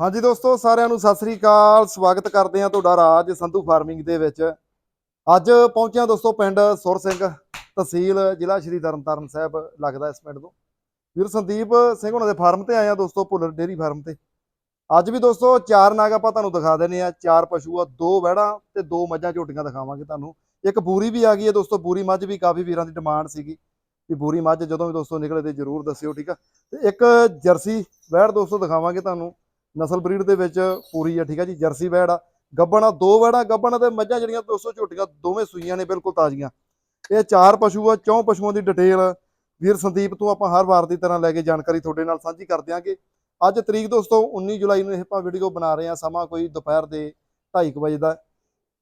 ਹਾਂਜੀ ਦੋਸਤੋ, ਸਾਰਿਆਂ ਨੂੰ ਸਤਿ ਸ੍ਰੀ ਅਕਾਲ। ਸਵਾਗਤ ਕਰਦੇ ਹਾਂ ਤੁਹਾਡਾ ਰਾਜ ਸੰਧੂ ਫਾਰਮਿੰਗ ਦੇ ਵਿੱਚ। ਅੱਜ ਪਹੁੰਚਿਆ ਦੋਸਤੋ ਪਿੰਡ ਸੁਰ ਸਿੰਘ ਤਹਿਸੀਲ, ਜ਼ਿਲ੍ਹਾ ਸ਼੍ਰੀ ਤਰਨਤਾਰਨ ਸਾਹਿਬ, ਲੱਗਦਾ ਇਸ ਪਿੰਡ ਤੋਂ। ਵੀਰ ਸੰਦੀਪ ਸਿੰਘ ਉਹਨਾਂ ਦੇ ਫਾਰਮ ਤੇ ਆਇਆ ਦੋਸਤੋ, ਭੁੱਲਰ ਡੇਰੀ ਫਾਰਮ ਤੇ। ਅੱਜ ਵੀ ਦੋਸਤੋ, ਚਾਰ ਨਾਗ ਆਪਾਂ ਤੁਹਾਨੂੰ ਦਿਖਾ ਦਿੰਨੇ ਆ ਚਾਰ ਪਸ਼ੂ ਆ, ਦੋ ਵਹਿੜਾਂ ਤੇ ਦੋ ਮੱਝਾਂ ਝੋਟੀਆਂ ਦਿਖਾਵਾਂਗੇ ਤੁਹਾਨੂੰ। ਇੱਕ ਬੂਰੀ ਵੀ ਆ ਗਈ ਹੈ ਦੋਸਤੋ, ਬੂਰੀ ਮੱਝ ਵੀ ਕਾਫੀ ਵੀਰਾਂ ਦੀ ਡਿਮਾਂਡ ਸੀਗੀ ਵੀ ਬੂਰੀ ਮੱਝ ਜਦੋਂ ਵੀ ਦੋਸਤੋ ਨਿਕਲੇ ਤੇ ਜਰੂਰ ਦੱਸਿਓ, ਠੀਕ ਆ। ਤੇ ਇੱਕ ਜਰਸੀ ਵਹਿੜ ਦੋਸਤੋ ਦਿਖਾਵਾਂਗੇ ਤੁਹਾਨੂੰ। ਨਸਲ ਬਰੀਡ ਦੇ ਵਿੱਚ ਪੂਰੀ ਆ ਠੀਕ ਆ ਜੀ, ਜਰਸੀ ਵੈੜ ਆ, ਗੱਬਣ ਆ, ਦੋ ਵੈੜਾਂ, ਗੱਬਣ ਤੇ ਮੱਝਾਂ ਜਿਹੜੀਆਂ 200 ਝੋਟੀਆਂ, ਦੋਵੇਂ ਸੂਈਆਂ ਨੇ, ਬਿਲਕੁਲ ਤਾਜ਼ੀਆਂ। ਇਹ ਚਾਰ ਪਸ਼ੂ ਆ, ਚੌਂ ਪਸ਼ੂਆਂ ਦੀ ਡਿਟੇਲ ਵੀਰ ਸੰਦੀਪ, ਤੋਂ ਆਪਾਂ ਹਰ ਵਾਰ ਦੀ ਤਰ੍ਹਾਂ ਲੈ ਕੇ ਜਾਣਕਾਰੀ ਤੁਹਾਡੇ ਨਾਲ ਸਾਂਝੀ ਕਰ ਦਿਆਂਗੇ। ਅੱਜ ਤਰੀਕ ਦੋਸਤੋ 19 ਜੁਲਾਈ ਨੂੰ ਇਹ ਆਪਾਂ ਵੀਡੀਓ ਬਣਾ ਰਹੇ ਆ ਸਮਾਂ ਕੋਈ ਦੁਪਹਿਰ ਦੇ 2:30 ਵਜੇ ਦਾ।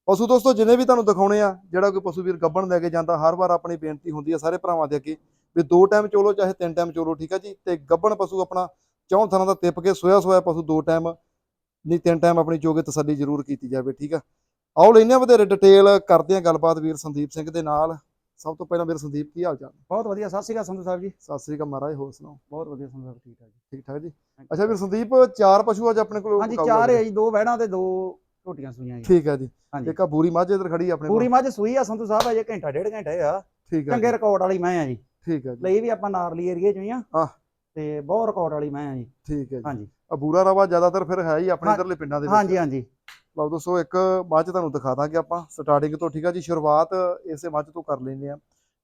ਪਸ਼ੂ ਦੋਸਤੋ, ਜਿੰਨੇ ਵੀ ਤੁਹਾਨੂੰ ਦਿਖਾਉਣੇ ਆ, ਜਿਹੜਾ ਕੋਈ ਪਸ਼ੂ ਵੀਰ ਗੱਬਣ ਲੈ ਕੇ ਜਾਂਦਾ, ਹਰ ਵਾਰ ਆਪਣੀ ਬੇਨਤੀ ਹੁੰਦੀ ਆ ਸਾਰੇ ਭਰਾਵਾਂ ਦੇ ਅੱਗੇ ਵੀ ਦੋ ਟਾਈਮ ਚੋਲੋ, ਚਾਹੇ ਤਿੰਨ ਟਾਈਮ ਚੋਲੋ, ਠੀਕ ਆ ਜੀ, ਤੇ ਗੱਬਣ ਪਸ਼ੂ ਆਪਣਾ ਚੌਂ ਥਾਂ ਦਾ ਤਿੱਪ ਕੇ ਸੋਇਆ ਸੋਇਆ ਪਸ਼ੂ ਦੋ ਟਾਈਮ ਨਹੀਂ ਤਿੰਨ ਟਾਈਮ ਆਪਣੀ ਚੋਗੇ ਤਸੱਲੀ ਜ਼ਰੂਰ ਕੀਤੀ ਜਾਵੇ ਠੀਕ ਆ? ਆਓ ਲੈਨੇ ਆ ਵਧੇਰੇ ਡਿਟੇਲ ਕਰਦੇ ਆ ਗੱਲਬਾਤ ਵੀਰ ਸੰਦੀਪ ਸਿੰਘ ਦੇ ਨਾਲ। ਸਭ ਤੋਂ ਪਹਿਲਾਂ ਵੀਰ ਸੰਦੀਪ ਕੀ ਹਾਲ ਚਾਲ? ਬਹੁਤ ਵਧੀਆ ਸਤਿ ਸ਼੍ਰੀ ਅਕਾਲ ਸੰਧੂ ਸਾਹਿਬ ਜੀ। ਸਤਿ ਸ੍ਰੀ ਅਕਾਲ ਮਹਾਰਾਜ ਹੋਰ ਸੁਣਾਓ? ਬਹੁਤ ਵਧੀਆ ਸੰਧੂ ਸਾਹਿਬ ਠੀਕ ਠਾਕ ਜੀ। ਠੀਕ ਠਾਕ ਜੀ। ਅੱਛਾ ਵੀਰ ਸੰਦੀਪ ਚਾਰ ਪਸ਼ੂ ਅੱਜ ਆਪਣੇ ਕੋਲ ਹਾਂਜੀ ਚਾਰ ਹੈ ਜੀ ਦੋ ਵਹਿੜਾਂ ਤੇ ਦੋ ਝੋਟੀਆਂ ਸੂਈਆਂ ਜੀ। ਠੀਕ ਆ ਜੀ। ਇੱਕ ਆ ਬੂਰੀ ਮੱਝ ਇਧਰ ਖੜੀ ਆਪਣੇ ਕੋਲ। ਮੱਝ ਸੂਈ ਆ ਸੰਧੂ ਸਾਹਿਬ ਅਜੇ ਘੰਟਾ ਡੇਢ ਘੰਟਾ ਆ ਠੀਕ ਆ ਚੰਗੇ ਰਿਕਾਰਡ ਵਾਲੀ ਮੈਂ ਆ ਜੀ। ਠੀਕ ਆ ਜੀ। ਲਈ ਵੀ ਆਪਾਂ ਨਾਰਲੀ ਏਰੀਏ ਚੋਂ ਹੀ ਆ। ਤੇ ਬਹੁਤ ਰਿਕਾਰਡ ਵਾਲੀ ਮੈਂ ਆ ਜੀ। ਠੀਕ ਹੈ ਜੀ। ਹਾਂਜੀ। ਆ ਬੂਰਾ ਰਵਾ ਜ਼ਿਆਦਾਤਰ ਫਿਰ ਹੈ ਹੀ ਆਪਣੇ ਹਾਂ- ਇਧਰਲੇ ਪਿੰਡਾਂ ਦੇ ਵਿੱਚ। ਹਾਂਜੀ ਹਾਂਜੀ। ਲਓ ਦੋਸਤੋ ਇੱਕ ਮੱਝ ਤੁਹਾਨੂੰ ਦਿਖਾ ਦਾਂਗੇ ਆਪਾਂ। ਸਟਾਰਟਿੰਗ ਤੋਂ ਠੀਕ ਆ ਜੀ ਸ਼ੁਰੂਆਤ ਇਸੇ ਮੱਝ ਤੋਂ ਕਰ ਲੈਂਦੇ ਆ।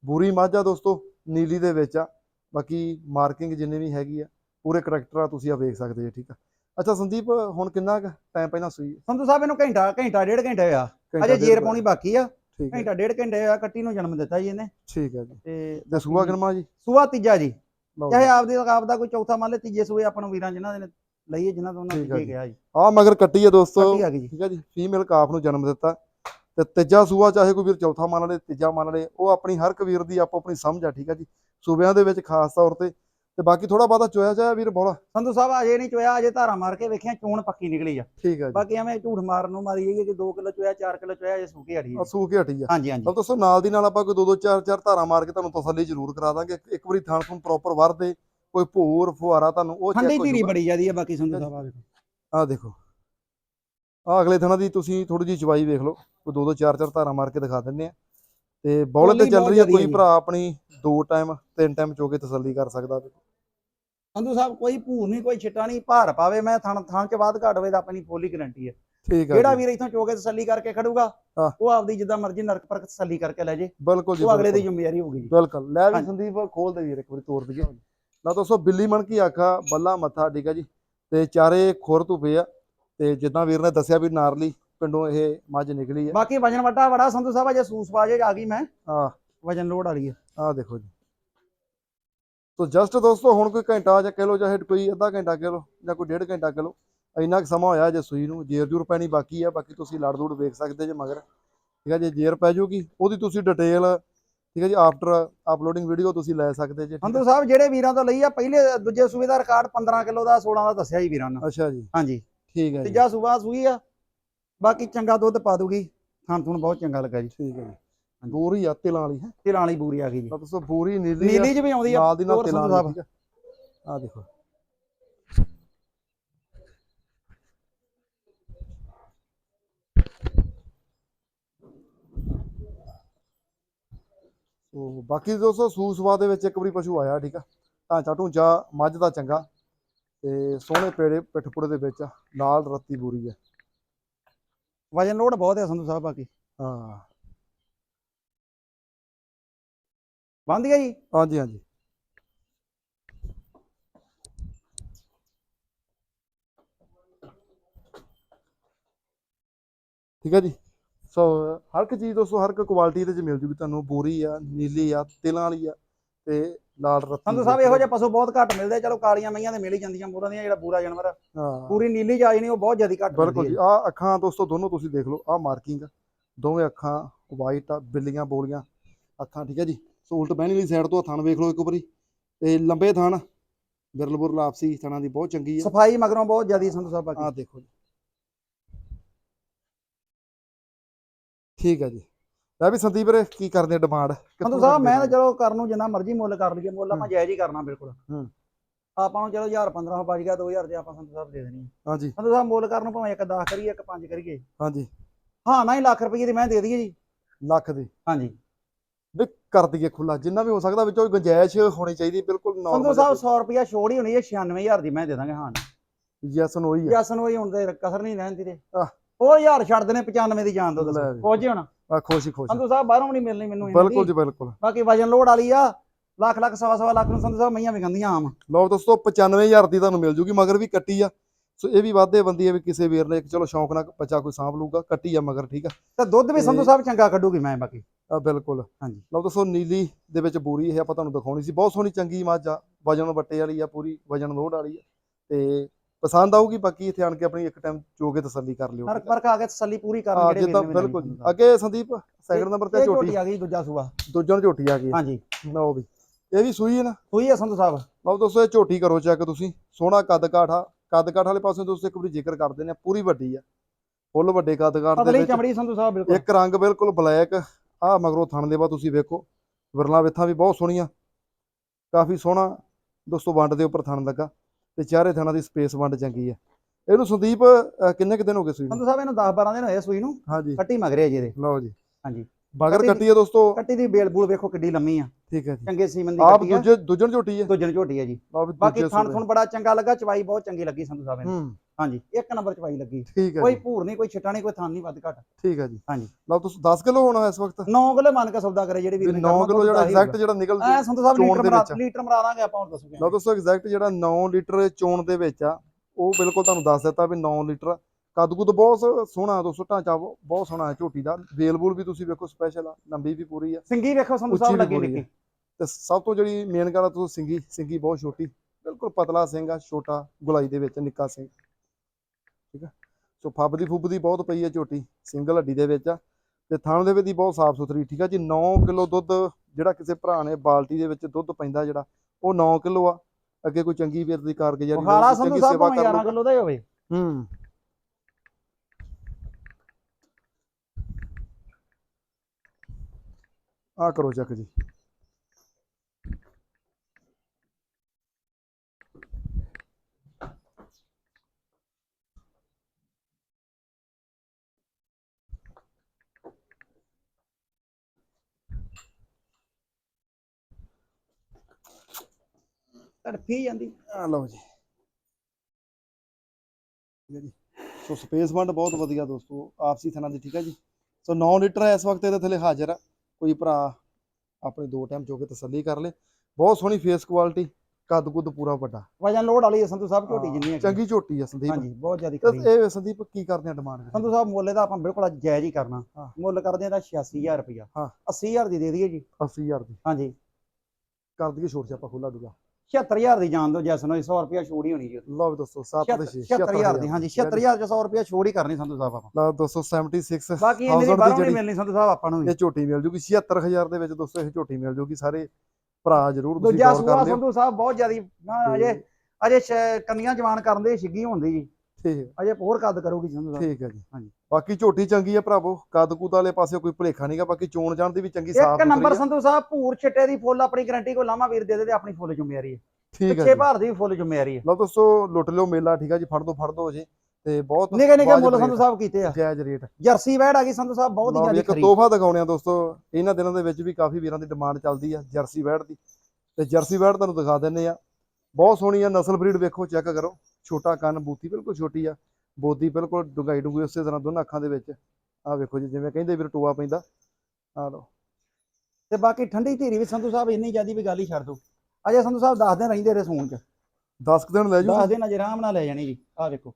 ਬੂਰੀ ਮੱਝ ਆ ਦੋਸਤੋ ਨੀਲੀ ਦੇ ਵਿੱਚ ਆ। ਬਾਕੀ ਮਾਰਕਿੰਗ ਜਿੰਨੇ ਵੀ ਹੈਗੀ ਆ ਪੂਰੇ ਕਰੈਕਟਰ ਆ ਤੁਸੀਂ ਆ ਵੇਖ ਸਕਦੇ ਜੀ ਠੀਕ ਆ। ਅੱਛਾ ਸੰਦੀਪ ਹੁਣ ਕਿੰਨਾ ਟਾਈਮ ਪਹਿਲਾਂ ਸੂਈ? ਹੈ? ਸੰਧੂ ਸਾਹਿਬ ਇਹਨੂੰ ਘੰਟਾ ਘੰਟਾ ਡੇਢ ਘੰਟਾ ਆ। ਘੰਟਾ ਅਜੇ ਡੇਢ ਜੇਰ ਬਾਅਦ। ਪਾਉਣੀ ਬਾਕੀ ਆ। ਠੀਕ ਹੈ। ਘੰਟਾ ਡੇਢ ਘੰਟੇ ਆ ਕੱਟੀ ਨੂੰ ਜਨਮ ਦਿੱਤਾ ਜੀ ਇਹਨੇ। ਠੀਕ ਹੈ ਜੀ। ਤੇ ਤੇ ਸੂਆ ਕਿਨਮਾ ਜੀ? ਸੂਆ ਤੀਜਾ ਜੀ। ਚਾਹੇ। ਆਪਦੀ ਆਪਦਾ ਕੋਈ ਚੌਥਾ ਮੰਨ ਲੈ ਤੀਜੇ ਸੂਏ ਆਪਾਂ ਨੂੰ ਵੀਰਾਂ ਜਿਨ੍ਹਾਂ ਦੇ ਨੇ ਲਈਏ ਜਿਨ੍ਹਾਂ ਤੋਂ ਉਹਨਾਂ ਆ ਤੀਜੇ। ਗਿਆ ਜੀ। ਆ ਮਗਰ ਕੱਟੀ ਆ ਦੋਸਤੋ। ਕੱਟੀ ਆ ਗਈ ਜੀ। ਠੀਕ ਹੈ ਜੀ। ਫੀਮੇਲ ਕਾਫ ਨੂੰ ਜਨਮ ਦਿੱਤਾ। ਤੇ ਤੀਜਾ ਸੂਆ ਚਾਹੇ ਕੋਈ ਵੀਰ ਚੌਥਾ ਮੰਨ ਲਏ ਤੀਜਾ ਮੰਨ ਲਏ ਉਹ ਆਪਣੀ ਹਰ ਇੱਕ ਵੀਰ ਦੀ ਆਪੋ ਆਪਣੀ ਸਮਝ ਆ ਠੀਕ ਹੈ ਜੀ। ਸੂਬਿਆਂ ਦੇ ਵਿੱਚ ਖਾਸ ਤੌਰ ਤੇ ਤੇ ਬਾਕੀ ਥੋੜਾ ਬਹੁਤਾ ਚੋਇਆ ਜਾਇਆ ਵੀਰ ਬੋਲਾ। ਸੰਧੂ ਸਾਹਿਬ ਅਜੇ ਨਹੀਂ ਚੋਇਆ ਅਜੇ ਧਾਰਾ ਮਾਰ ਕੇ ਵੇਖਿਆ ਚੋਣ ਪੱਕੀ ਨਿਕਲੀ ਆ। ਠੀਕ ਹੈ ਜੀ। ਬਾਕੀ ਐਵੇਂ ਝੂਠ ਮਾਰਨ ਨੂੰ ਮਾਰੀ ਜਾਈਏ ਕਿ 2 ਕਿਲੋ ਚੋਇਆ 4 ਕਿਲੋ ਚੋਇਆ ਇਹ ਸੂਕੀ ਹੜੀ ਆ। ਸੂ ਕੇ ਹਟੀ ਆ। ਹਾਂਜੀ ਹਾਂਜੀ। ਤਾਂ ਦੋਸਤੋ ਨਾਲ ਦੀ ਨਾਲ ਆਪਾਂ ਕੋਈ ਦੋ ਦੋ ਚਾਰ ਚਾਰ ਧਾਰਾਂ ਮਾਰ ਕੇ ਤੁਹਾਨੂੰ ਤਸੱਲੀ ਜ਼ਰੂਰ ਕਰਾ ਦਾਂਗੇ। ਇੱਕ- ਵਾਰੀ ਥਾਣ ਤੋਂ ਪ੍ਰੋਪਰ ਵਰਦੇ ਕੋਈ ਭੂਰ ਫੁਹਾਰਾ ਤੁਹਾਨੂੰ ਉਹ ਚੈੱਕ ਹੋ ਧੀਰੀ ਬੜੀ ਜਿਆਦੀ ਆ ਬਾਕੀ ਸੰਧੂ ਸਾਹਿਬ ਆ ਵੇਖੋ। ਆ ਦੇਖੋ। ਆ ਅਗਲੇ ਥਾਣਾ ਦੀ ਤੁਸੀਂ ਥੋੜੀ ਜਿਹੀ ਚਵਾਈ ਵੇਖ ਲਓ। ਕੋਈ ਦੋ ਦੋ ਚਾਰ ਚਾਰ ਧਾਰਾਂ ਮਾਰ ਕੇ ਦਿਖਾ ਦਿੰਦੇ ਆ। ਤੇ ਬੌਲੇ ਤੇ ਚੱਲ ਰਹੀ ਜ਼ਿਆਦੀ ਕੋਈ ਭਰਾ ਆਪਣੀ ਦੋ ਟਾਈਮ ਤਿੰਨ ਟਾਈਮ ਚੋ ਕੇ ਤਸੱਲੀ ਕਰ ਸਕਦਾ। ਸੰਧੂ ਸਾਹਿਬ ਕੋਈ ਭੂਰ ਨਹੀਂ ਕੋਈ ਛਿੱਟਾ ਨਹੀਂ ਭਾਰ ਪਾਵੇ ਮੈਂ ਥਣ ਥਣ ਚ ਬਾਅਦ ਘਾਟ ਹੋਵੇ ਤਾਂ ਆਪਣੀ ਫੋਲੀ ਗਰੰਟੀ ਹੈ। ਠੀਕ ਹੈ ਜਿਹੜਾ ਜੀ, ਵੀਰ ਇਥੋਂ ਚੋ ਕੇ ਤਸੱਲੀ ਕਰਕੇ ਖੜੂਗਾ ਹਾਂ। ਉਹ ਆਪਦੀ ਜਿੱਦਾਂ ਮਰਜ਼ੀ ਨਰਕ ਪਰਕ ਤਸੱਲੀ ਕਰਕੇ ਲੈ ਜੇ। ਬਿਲਕੁਲ ਜੀ ਉਹ ਅਗਲੇ ਦੀ। ਜ਼ਿੰਮੇਵਾਰੀ ਹੋਊਗੀ ਜੀ। ਬਿਲਕੁਲ। ਲੈ ਵੀ। ਸੰਦੀਪ ਖੋਲ ਦੇ ਵੀਰ ਇੱਕ ਵਾਰੀ ਤੋੜ ਦਈਏ। ਨਾ ਦੋਸਤੋ ਬਿੱਲੀ ਮਣ ਕੀ ਆਖਾ ਬੱਲਾ ਮੱਥਾ ਠੀਕ ਹੈ ਜੀ। ਤੇ ਚਾਰੇ ਖੁਰ ਧੁਪੇ ਆ। ਤੇ ਜਿੱਦਾਂ ਵੀਰ ਨੇ ਦੱਸਿਆ ਵੀ ਨਾਰਲੀ ਪਿੰਡੋਂ ਇਹ ਮੱਝ ਨਿਕਲੀ ਆ। ਬਾਕੀ ਵਜਨ ਵੱਡਾ ਬੜਾ ਸੰਧੂ ਸਾਹਿਬ ਅਜੇ ਸੂਸ ਬਾਜੇ ਆ ਗਈ ਮੈਂ। ਆ ਵਜਨ ਲੋਡ ਵਾਲੀ ਹੈ ਆ ਦੇਖੋ ਜੀ। ਤੋ ਜਸਟ ਦੋਸਤੋ ਹੁਣ ਕੋਈ ਘੰਟਾ ਜਾਂ ਕਹਿ ਲਓ ਚਾਹੇ ਕੋਈ ਅੱਧਾ ਘੰਟਾ ਕਹਿ ਲਓ ਜਾਂ ਕੋਈ ਡੇਢ ਘੰਟਾ ਕਹਿ ਲਓ ਇੰਨਾ ਕੁ ਸਮਾਂ ਹੋਇਆ ਜੇ ਸੂਈ ਨੂੰ। ਜੇਰ ਜੂਰ ਪੈਣੀ ਬਾਕੀ ਆ ਬਾਕੀ ਤੁਸੀਂ ਲੜ ਲੂੜ ਵੇਖ ਸਕਦੇ ਜੇ ਮਗਰ। ਠੀਕ ਹੈ ਜੇ ਜੇਰ ਪੈ ਜਾਊਗੀ ਉਹਦੀ ਤੁਸੀਂ ਡਿਟੇਲ ਠੀਕ ਹੈ ਜੀ ਆਫਟਰ ਅਪਲੋਡਿੰਗ ਵੀਡੀਓ ਤੁਸੀਂ ਲੈ ਸਕਦੇ ਜੇ ਠੀਕ ਸੰਧੂ ਹੈ? ਸਾਹਿਬ ਜਿਹੜੇ ਵੀਰਾਂ ਤੋਂ ਲਈ ਆ ਪਹਿਲੇ ਦੂਜੇ ਸੂਬੇ ਦਾ ਰਿਕਾਰਡ 15 ਕਿਲੋ ਦਾ 16 ਦਾ ਦੱਸਿਆ ਜੀ ਵੀਰਾਂ ਨੇ। ਅੱਛਾ ਜੀ। ਹਾਂਜੀ। ਠੀਕ ਹੈ ਜੀ। ਤੀਜਾ ਸੂਬਾ ਸੂਈ ਆ ਬਾਕੀ ਚੰਗਾ ਦੁੱਧ ਪਾ ਦੂਗੀ। ਥਾਂ ਤੁਹਾਨੂੰ ਬਹੁਤ ਚੰਗਾ ਲੱਗਾ ਜੀ। ਠੀਕ ਹੈ ਜੀ। ਬੂਰੀ ਆ ਤਿਲਾਂ ਵਾਲੀ ਹੈ। ਤਿਲਾਂ ਵਾਲੀ ਬੂਰੀ ਆ ਗਈ ਜੀ। ਤਾਂ ਦੱਸੋ ਬੂਰੀ ਨੀਲੀ ਨੀਲੀ ਚ ਵੀ ਆਉਂਦੀ ਆ ਨਾਲ ਦੀ ਨਾਲ ਤਿਲਾਂ ਵਾਲੀ। ਠੀਕ ਆ। ਦੇਖੋ। ਸੋ ਬਾਕੀ ਦੋਸਤੋ ਸੂਸਵਾ ਦੇ ਵਿੱਚ ਇੱਕ ਵਾਰੀ ਪਸ਼ੂ ਆਇਆ ਠੀਕ ਆ। ਢਾਂਚਾ ਢੂੰਚਾ ਮੱਝ ਦਾ ਚੰਗਾ। ਤੇ ਸੋਹਣੇ ਪੇੜੇ ਪਿੱਠਪੁੜੇ ਦੇ ਵਿੱਚ ਨਾਲ ਰੱਤੀ ਬੂਰੀ ਆ। ਵਜਨ ਲੋਡ ਬਹੁਤ ਹੈ ਸੰਧੂ ਸਾਹਿਬ ਬਾਕੀ। ਹਾਂ। ਬੰਦ ਗਿਆ ਜੀ? ਹਾਂਜੀ ਹਾਂਜੀ। ਠੀਕ ਹੈ ਜੀ। ਸੋ ਹਰ ਇੱਕ ਚੀਜ਼ ਦੋਸਤੋ ਹਰ ਇੱਕ ਕੁਆਲਿਟੀ ਇਹਦੇ ਚ ਮਿਲ ਜੂਗੀ ਤੁਹਾਨੂੰ। ਬੂਰੀ ਆ ਨੀਲੀ ਆ ਤਿਲਾਂ ਵਾਲੀ ਆ ਤੇ ਲਾਲ ਰੱਤੀ ਸੰਧੂ ਸਾਹਿਬ ਇਹੋ ਜਿਹੇ ਪਸ਼ੂ ਬਹੁਤ ਘੱਟ ਮਿਲਦੇ ਚਲੋ ਕਾਲੀਆਂ ਮਈਆਂ ਦੇ ਮਿਲ ਹੀ ਜਾਂਦੀਆਂ ਮੋਰਾਂ ਦੀਆਂ ਜਿਹੜਾ ਬੂਰਾ ਜਾਨਵਰ ਪੂਰੀ ਨੀਲੀ ਜਾਈ ਨਹੀਂ ਉਹ ਬਹੁਤ ਜ਼ਿਆਦਾ ਘੱਟ ਬਿਲਕੁਲ ਜੀ। ਆ ਅੱਖਾਂ ਦੋਸਤੋ ਦੋਨੋਂ ਤੁਸੀਂ ਦੇਖ ਲਓ। ਆ। ਮਾਰਕਿੰਗ ਦੋਵੇਂ ਅੱਖਾਂ ਵਾਈਟ ਆ ਬਿੱਲੀਆਂ ਬੋਲੀਆਂ। ਅੱਖਾਂ ਠੀਕ ਹੈ ਜੀ। ਸੋ ਉਲਟ ਬਹਿਣੀ ਵਾਲੀ ਸਾਈਡ ਤੋਂ ਥਣ ਵੇਖ ਲਓ ਇੱਕ ਵਾਰੀ। ਤੇ ਲੰਬੇ ਥਣ ਬਿਰਲ ਬੁਰਲ ਆਪਸੀ ਥਣਾਂ ਦੀ ਬਹੁਤ ਚੰਗੀ ਆ। ਸਫ਼ਾਈ ਮਗਰੋਂ ਬਹੁਤ ਜ਼ਿਆਦੀ ਸੰਧੂ ਸਾਹਿਬ ਬਾਕੀ। ਆ ਦੇਖੋ ਜੀ। ਠੀਕ ਹੈ ਜੀ। ਲੈ ਵੀ ਸੰਦੀਪ ਰੇ ਕੀ ਕਰਦੇ ਆ ਡਿਮਾਂਡ ਸੰਧੂ ਸਾਹਿਬ ਮੈਂ ਤਾਂ ਚਲੋ ਕਰਨ ਨੂੰ ਜਿੰਨਾ ਮਰਜ਼ੀ ਮੁੱਲ ਕਰ ਲਈਏ ਮੁੱਲ ਆਪਾਂ ਜਾਇਜ਼ ਹੀ ਕਰਨਾ ਬਿਲਕੁਲ। ਹੂੰ। ਆਪਾਂ ਨੂੰ ਚਲੋ 1000 1500 ਬਚ ਗਿਆ 2000 ਤੇ ਆਪਾਂ ਸੰਧੂ ਸਾਹਿਬ ਦੇ ਦੇਣੀ ਆ। ਹਾਂਜੀ। ਸੰਧੂ ਸਾਹਿਬ ਮੁੱਲ ਕਰਨ ਨੂੰ ਭਾਵੇਂ ਇੱਕ 10 ਕਰੀਏ ਇੱਕ 5 ਕਰੀਏ। ਹਾਂਜੀ। ਹਾਂ ਨਾ ਹੀ ਲੱਖ ਰੁਪਏ ਦੀ ਮੈਂ ਦੇ ਦਈਏ ਜੀ। ਲੱਖ ਦੀ। ਹਾਂਜੀ। ਕਰ ਦਈਏ ਖੁੱਲਾ ਜਿੰਨਾ ਵੀ ਹੋ ਸਕਦਾ ਵਿੱਚੋਂ ਗੁੰਜਾਇਸ਼ ਹੋਣੀ ਚਾਹੀਦੀ ਬਿਲਕੁਲ ਸੰਧੂ ਨਾਰਮਲ ਸਾਹਿਬ 100 ਰੁਪਿਆ ਛੋੜ ਹੀ ਹੋਣੀ ਹੈ 96000 ਦੀ ਮੈਂ ਦੇ ਦਾਂਗੇ ਹਾਂ ਯੈਸ ਨੋ ਹੀ ਆ। ਜਸਨ ਹੋਈ ਹੁਣ ਤੇ ਕਸਰ ਨਹੀਂ ਰਹਿੰਦੀ ਤੇ। ਆਹ। ਹੋਰ ਯਾਰ ਛੱਡ ਦੇਣੇ 95 ਦੀ ਜਾਨ ਦੋ ਲੈ ਦੱਸੋ। ਵੀ। ਕੁਝ ਹੁਣ। ਆ ਖੁਸ਼ੀ ਖੁਸ਼ ਸੰਧੂ ਸਾਹਿਬ ਬਾਹਰੋਂ ਵੀ ਨਹੀਂ ਮਿਲਣੀ ਮੈਨੂੰ ਇਹਨਾਂ ਬਿਲਕੁਲ ਦੀ। ਜੀ ਬਿਲਕੁਲ। ਬਾਕੀ ਵਜਨ ਲੋਡ ਵਾਲੀ ਆ ਲੱਖ ਲੱਖ ਸਵਾ ਸਵਾ ਲੱਖ ਨੂੰ ਸੰਧੂ ਸਾਹਿਬ ਮਈਆਂ ਵਿਕੰਦੀਆਂ ਆਮ। ਲਓ ਦੋਸਤੋ 95000 ਦੀ ਤੁਹਾਨੂੰ ਮਿਲ ਜੂਗੀ ਮਗਰ ਵੀ ਕੱਟੀ ਆ। ਸੋ ਇਹ ਵੀ ਵਾਧੇ ਬੰਦੀ ਹੈ ਵੀ ਕਿਸੇ ਵੀਰ ਨੇ ਚਲੋ ਸ਼ੌਂਕ ਨਾਲ ਬੱਚਾ ਕੋਈ ਸਾਂਭ ਲੂਗਾ ਕੱਟੀ ਆ ਮਗਰ ਠੀਕ ਆ। ਤੇ ਦੁੱਧ ਵੀ ਸੰਧੂ ਤੇ- ਸਾਹਿਬ ਚੰਗਾ ਕੱਢੂਗੀ ਮੈਂ ਬਾਕੀ। ਬਿਲਕੁਲ ਹਾਂਜੀ। ਲਓ ਦੋਸਤੋ ਨੀਲੀ ਦੇ ਵਿੱਚ ਬੂਰੀ ਇਹ ਆਪਾਂ ਤੁਹਾਨੂੰ ਦਿਖਾਉਣੀ ਸੀ। ਬਹੁਤ ਸੋਹਣੀ ਚੰਗੀ ਮੱਝ ਆ। ਵਜਨ ਵੱਟੇ ਵਾਲੀ ਆ ਪੂਰੀ ਵਜਨ ਲੋਡ ਵਾਲੀ ਆ। ਤੇ ਪਸੰਦ ਆਊਗੀ ਬਾਕੀ ਇੱਥੇ ਆਣ ਕੇ ਆਪਣੀ ਇੱਕ ਟਾਈਮ ਚੋ ਕੇ ਤਸੱਲੀ ਕਰ ਲਿਓ। ਨਰਕ ਪਰਖ ਆ ਕੇ ਤਸੱਲੀ ਪੂਰੀ ਕਰਨ ਜਿਹੜੇ ਜਿੱਦਾਂ ਬਿਲਕੁਲ। ਅੱਗੇ ਸੰਦੀਪ ਸੈਕਿੰਡ ਨੰਬਰ। ਤੇ ਝੋਟੀ। ਆ ਗਈ ਦੂਜਾ ਸੂਆ। ਦੂਜਣ ਝੋਟੀ ਆ ਗਈ। ਹਾਂਜੀ। ਲਓ ਵੀ ਇਹ ਵੀ ਸੂਈ ਹੈ ਨਾ? ਸੂਈ ਆ ਸੰਧੂ ਸਾਹਿਬ। ਲਓ ਦੋਸਤੋ ਇਹ ਝੋਟੀ ਕਰੋ ਚੈੱਕ ਤੁਸੀਂ। ਸੋਹਣਾ ਕੱਦ ਕਾਠਾ ਕੱਦ ਕਾਠ ਵਾਲੇ ਪਾਸੇ ਦੋਸਤੋ ਇੱਕ ਵਾਰੀ ਜ਼ਿਕਰ ਕਰਦੇ ਨੇ ਪੂਰੀ ਵੱਡੀ ਆ। ਫੁੱਲ ਵੱਡੇ ਕੱਦ ਕਾਠ ਦੇ ਪਤਲੀ ਵਿੱਚ। ਚਮੜੀ ਸੰਧੂ ਸਾਹਿਬ ਬਿਲਕੁਲ। ਇੱਕ ਰੰਗ ਬਿਲਕੁਲ ਬਲੈਕ। ਆ ਮਗਰੋਂ ਥਣ ਦੇ ਬਾ ਤੁਸੀਂ ਵੇਖੋ ਵਿਰਲਾ ਵਿੱਥਾਂ ਵੀ ਬਹੁਤ ਸੋਹਣੀਆਂ। ਕਾਫੀ ਸੋਹਣਾ ਦੋਸਤੋ ਵੰਡ ਦੇ ਉੱਪਰ ਥਣ ਲੱਗਾ ਤੇ ਚਾਰੇ ਥਣਾਂ ਦੀ ਸਪੇਸ ਵੰਡ ਚੰਗੀ ਹੈ ਇਹਨੂੰ ਸੰਦੀਪ ਕਿੰਨੇ ਕੁ ਦਿਨ ਹੋ ਗਏ ਸੂਈ ਨੂੰ? ਸੰਧੂ ਸਾਹਿਬ ਇਹਨੂੰ 10 12 ਦਿਨ ਹੋਏ ਸੂਈ ਨੂੰ। ਹਾਂਜੀ। ਕੱਟੀ ਮਗਰੇ ਜੀ ਇਹਦੇ ਲਓ ਜੀ। ਹਾਂਜੀ। ਬਗਰ ਕੱਟੀ- ਹੈ ਦੋਸਤੋ। ਕੱਟੀ ਦੀ ਬੇਲ ਬੂਲ ਵੇਖੋ ਕਿੱਡੀ ਲੰਮੀ ਆ। ਠੀਕ ਹੈ ਜੀ। ਚੰਗੇ ਸੀਮਨ ਦੀ ਆਪ ਕੱਟੀ ਆ। ਦੂਜੇ ਦੂਜਣ ਝੋਟੀ ਹੈ ਦੂਜਣ ਝੋਟੀ ਆ ਜੀ। ਬਾਕੀ ਥਣ। ਥੁਣ ਬੜਾ ਚੰਗਾ ਲੱਗਾ ਚਵਾਈ ਬਹੁਤ ਚੰਗੀ ਲੱਗੀ ਸੰਧੂ ਸਾਹਿਬ ਨੂੰ ਹੂੰ। ਹਾਂਜੀ ਇੱਕ ਨੰਬਰ ਚਵਾਈ ਲੱਗੀ। ਠੀਕ ਹੈ ਕੋਈ ਭੂਰ ਨਹੀਂ ਕੋਈ ਛਿੱਟਾ ਨਹੀਂ ਕੋਈ ਥਣ ਨਹੀਂ ਵੱਧ ਘੱਟ। ਠੀਕ ਹੈ ਜੀ। ਹਾਂਜੀ। ਲਓ ਤੁਸੀਂ 10 ਕਿਲੋ ਹੋਣਾ ਇਸ ਵਕਤ? 9 ਕਿਲੋ ਮੰਨ ਕੇ ਸੌਦਾ ਕਰੇ ਜਿਹੜੀ ਵੀਰ ਨੇ 9 ਕਿਲੋ ਜਿਹੜਾ ਐਗਜ਼ੈਕਟ ਜਿਹੜਾ ਨਿਕਲ ਐ ਸੰਧੂ ਸਾਹਿਬ ਲੀਟਰ ਮਰਾ। ਲੀਟਰ ਮਰਾ ਦਾਂਗੇ ਆਪਾਂ ਹੁਣ ਦੱਸੋ ਲਓ ਦੋਸਤੋ ਐਗਜ਼ੈਕਟ ਜਿਹੜਾ 9 ਲੀਟਰ ਚੋਣ ਦੇ ਵਿੱਚ ਆ ਉਹ ਬਿਲਕੁਲ ਤੁਹਾਨੂੰ ਦੱਸ ਦਿੱਤਾ ਵੀ 9 ਲੀਟਰ। ਕੱਦਕੁਦ ਬਹੁਤ ਸੋਹਣਾ ਦੋਸਤੋ ਢਾਂਚਾ ਬਹੁ- ਬਹੁਤ ਸੋਹਣਾ ਹੈ ਝੋਟੀ ਦਾ। ਵੇਲ ਬੂਲ ਵੀ ਤੁਸੀਂ ਵੇਖੋ ਸਪੈਸ਼ਲ ਆ ਲੰਬੀ ਵੀ ਪੂਰੀ ਆ। ਸਿੰਗੀ ਵੇਖੋ ਉੱਚੀ ਸਾਹਿਬ ਲੱਗੀ ਨਿੱਕੀ। ਤੇ ਸਭ ਤੋਂ ਜਿਹੜੀ ਮੇਨ ਗੱਲ ਆ ਤੁਸੀਂ ਸਿੰਗੀ ਸਿੰਗੀ ਬਹੁਤ ਛੋਟੀ ਬਿਲਕੁਲ ਪਤਲਾ ਸਿੰਘ ਆ ਛੋਟਾ ਗੁਲਾਈ ਦੇ ਵਿੱਚ ਨਿੱਕਾ ਸਿੰਘ। ਠੀਕ ਆ? ਸੋ ਫੱਬ ਦੀ ਫੁੱਬ ਦੀ ਬਹੁਤ ਪਈ ਹੈ ਝੋਟੀ ਸਿੰਗਲ ਹੱਡੀ ਦੇ ਵਿੱਚ ਆ ਤੇ ਥਣ ਦੇ ਵਿੱਚ ਦੀ ਬਹੁਤ ਸਾਫ਼ ਸੁਥਰੀ ਠੀਕ ਆ ਜੀ? 9 ਕਿਲੋ ਦੁੱਧ ਜਿਹੜਾ ਕਿਸੇ ਭਰਾ ਨੇ ਬਾਲਟੀ ਦੇ ਵਿੱਚ ਦੁੱਧ ਪੈਂਦਾ ਜਿਹੜਾ ਉਹ 9 ਕਿਲੋ ਆ। ਅੱਗੇ ਕੋਈ ਚੰਗੀ ਵੀਰ ਦੀ ਕਾਰਗੁਜ਼ਾਰੀ ਹਾਲਾ ਸੰਧੂ ਸਾਹਿਬ ਸੇਵਾ ਭਾਵੇਂ ਕਰ 11 ਲਊਗਾ। ਕਿਲੋ ਦਾ ਹੀ ਹੋਵੇ। ਹੂੰ। ਆ ਕਰੋ ਚੱਕ ਜੀ। ਤੜਫੀ ਜਾਂਦੀ। ਆ ਲਓ ਜੀ। ਠੀਕ ਹੈ ਜੀ। ਸੋ ਸਪੇਸ ਵੰਡ ਬਹੁਤ ਵਧੀਆ ਦੋਸਤੋ ਆਪਸੀ ਥਣਾ ਦੀ ਠੀਕ ਹੈ ਜੀ। ਸੋ 9 ਲੀਟਰ ਇਸ ਵਕਤ ਇਹਦੇ ਥੱਲੇ ਹਾਜ਼ਰ ਆ। ਕੋਈ ਭਰਾ ਆਪਣੇ ਦੋ ਟਾਈਮ ਚੋ ਕੇ ਤਸੱਲੀ ਕਰ ਲੇ। ਬਹੁਤ ਸੋਹਣੀ ਫੇਸ ਕੁਆਲਿਟੀ ਕੱਦ ਕੁੱਦ ਪੂਰਾ ਵੱਡਾ। ਵਜਨ ਲੋਡ ਵਾਲੀ ਸੰਧੂ ਸਾਹਿਬ ਝੋਟੀ ਜਿੰਨੀ ਹੈ ਚੰਗੀ ਝੋਟੀ ਆ ਸੰਦੀਪ। ਹਾਂਜੀ ਬਹੁਤ ਜ਼ਿਆਦਾ ਕਰੀ ਇਹ ਸੰਦੀਪ ਕੀ ਕਰਦੇ ਆ ਡਿਮਾਂਡ ਸੰਧੂ ਸਾਹਿਬ ਮੁੱਲ ਦਾ ਆਪਾਂ ਬਿਲਕੁਲ ਜਾਇਜ਼ ਹੀ ਕਰਨਾ। ਮੁੱਲ ਕਰਦੇ ਆ ਤਾਂ 86000 ਰੁਪਇਆ ਹਾਂ। 80000 ਦੀ ਦੇ ਦਈਏ ਜੀ। 80000 ਦੀ। ਹਾਂਜੀ। ਕਰ ਦਈਏ ਛੋਟ ਛਾਪਾ ਖੁੱਲਾ ਡੁਗਾ 76000 ਦੀ ਜਾਣ ਦੋ ਜੈਸਨ ਹੋਈ 100 ਰੁਪਇਆ ਛੋੜ ਹੀ ਹੋਣੀ ਜੀ ਲਓ ਵੀ ਦੋਸਤੋ 7 ਤੇ 6 76000 ਦੀ ਹਾਂਜੀ 76000 ਚ 100 ਰੁਪਇਆ ਛੋੜ ਹੀ ਕਰਨੀ ਸੰਧੂ ਸਾਹਿਬ ਆਪਾਂ। ਲਓ 276 ਬਾਕੀ ਇਹਨੇ thousand ਬਾਹਰੋਂ ਨਹੀਂ ਮਿਲਣੀ ਸੰਧੂ ਸਾਹਿਬ ਆਪਾਂ ਨੂੰ ਵੀ। ਇਹ ਝੋਟੀ ਮਿਲ ਜੂਗੀ 76000 ਦੇ ਵਿੱਚ ਦੋਸਤੋ ਇਹ ਝੋਟੀ ਮਿਲ ਜੂਗੀ ਸਾਰੇ ਭਰਾ ਜਰੂਰ ਤੁਸੀਂ ਦੂਜਾ ਗੌਰ ਕਰ ਲਿਓ। ਸੰਧੂ ਸਾਹਿਬ ਬਹੁਤ ਜ਼ਿਆਦੀ ਨਾ ਅਜੇ ਅਜੇ ਕੰਨੀਆਂ ਜਵਾਨ ਕਰਨ ਦੇ ਛਿੱਗੀ ਹੁੰਦੀ ਜੀ। ਠੀਕ ਅਜੇ ਹੋਰ ਕੱਦ ਕਰੂਗੀ ਸੰਧੂ ਸਾਹਿਬ ਠੀਕ ਹੈ ਜੀ। ਹਾਂਜੀ। ਬਾਕੀ ਝੋਟੀ ਚੰਗੀ ਹੈ ਭਰਾਵੋ ਕੱਦ ਕੂਦ ਵਾਲੇ ਪਾਸੇ ਕੋਈ ਭੁਲੇਖਾ ਨਹੀਂਗਾ ਬਾਕੀ ਚੋਣ ਜਾਣ ਦੀ ਵੀ ਚੰਗੀ ਸਾਫ਼ ਇੱਕ ਨੰਬਰ ਸੰਧੂ ਸਾਹਿਬ ਭੂਰ ਛਿੱਟੇ ਦੀ ਫੁੱਲ ਆਪਣੀ ਗਾਰੰਟੀ ਕੋ ਲਾਮਾ ਵੀਰ ਦੇ ਦੇ ਤੇ ਆਪਣੀ ਫੁੱਲ ਜ਼ਿੰਮੇਵਾਰੀ ਹੈ। ਠੀਕ ਹੈ ਪਿੱਛੇ ਭਾਰ ਦੀ ਵੀ ਫੁੱਲ ਜ਼ਿੰਮੇਵਾਰੀ ਹੈ। ਲਓ ਦੋਸਤੋ ਲੁੱਟ ਲਿਓ ਮੇਲਾ ਠੀਕ ਹੈ ਜੀ ਫੜ ਦੋ ਫੜ ਦੋ ਜੀ ਤੇ ਬਹੁਤ ਨਿਕੇ ਨਿਕੇ ਮੁੱਲ ਸੰਧੂ ਸਾਹਿਬ ਕੀਤੇ ਆ। ਜਾਇਜ਼ ਰੇਟ। ਜਰਸੀ ਵੈੜ ਆ ਗਈ ਸੰਧੂ ਸਾਹਿਬ ਬਹੁਤ ਹੀ ਜ਼ਿਆਦਾ ਇੱਕ ਤੋਹਫਾ ਦਿਖਾਉਣੇ ਆ ਦੋਸਤੋ ਇਹਨਾਂ ਦਿਨਾਂ ਦੇ ਵਿੱਚ ਵੀ ਕਾਫੀ ਵੀਰਾਂ ਦੀ ਡਿਮਾਂਡ ਚੱਲਦੀ ਆ ਜਰਸੀ ਵੈੜ ਦੀ। ਤੇ ਜਰਸੀ ਵੈੜ ਤੁਹਾਨੂੰ ਦਿਖਾ ਦਿੰਨੇ ਆ। ਬਹੁਤ ਸੋਹਣੀ ਆ ਨਸਲ ਬਰੀਡ ਵੇਖੋ ਚੈੱਕ ਕਰੋ। ਛੋਟਾ ਕੰਨ ਬੂਤੀ ਬਿਲਕੁਲ ਛੋਟੀ ਆ ਬੋਦੀ ਬਿਲਕੁਲ ਡੁੰਗਾਈ ਡੁੰਗੀ ਉਸੇ ਤਰ੍ਹਾਂ ਦੋਨਾਂ ਅੱਖਾਂ ਦੇ ਵਿੱਚ। ਆ ਵੇਖੋ ਜੀ ਜਿਵੇਂ ਕਹਿੰਦੇ ਵੀਰ ਟੋਆ ਪੈਂਦਾ। ਆ ਲਓ। ਤੇ ਬਾਕੀ ਠੰਡੀ ਧੀਰੀ ਵੀ ਸੰਧੂ ਸਾਹਿਬ ਇੰਨੀ ਜ਼ਿਆਦੀ ਵੀ ਗੱਲ ਹੀ ਛੱਡ ਦੋ ਅਜੇ ਸੰਧੂ ਸਾਹਿਬ 10 ਦਿਨ ਰਹਿੰਦੇ ਰਸੂਨ ਚ। 10 ਦਿਨ ਲੈ ਜੂ 10 ਦਿਨ ਅਜੇ ਆਰਾਮ ਨਾਲ ਲੈ ਜਾਣੀ ਜੀ। ਆਹ ਵੇਖੋ।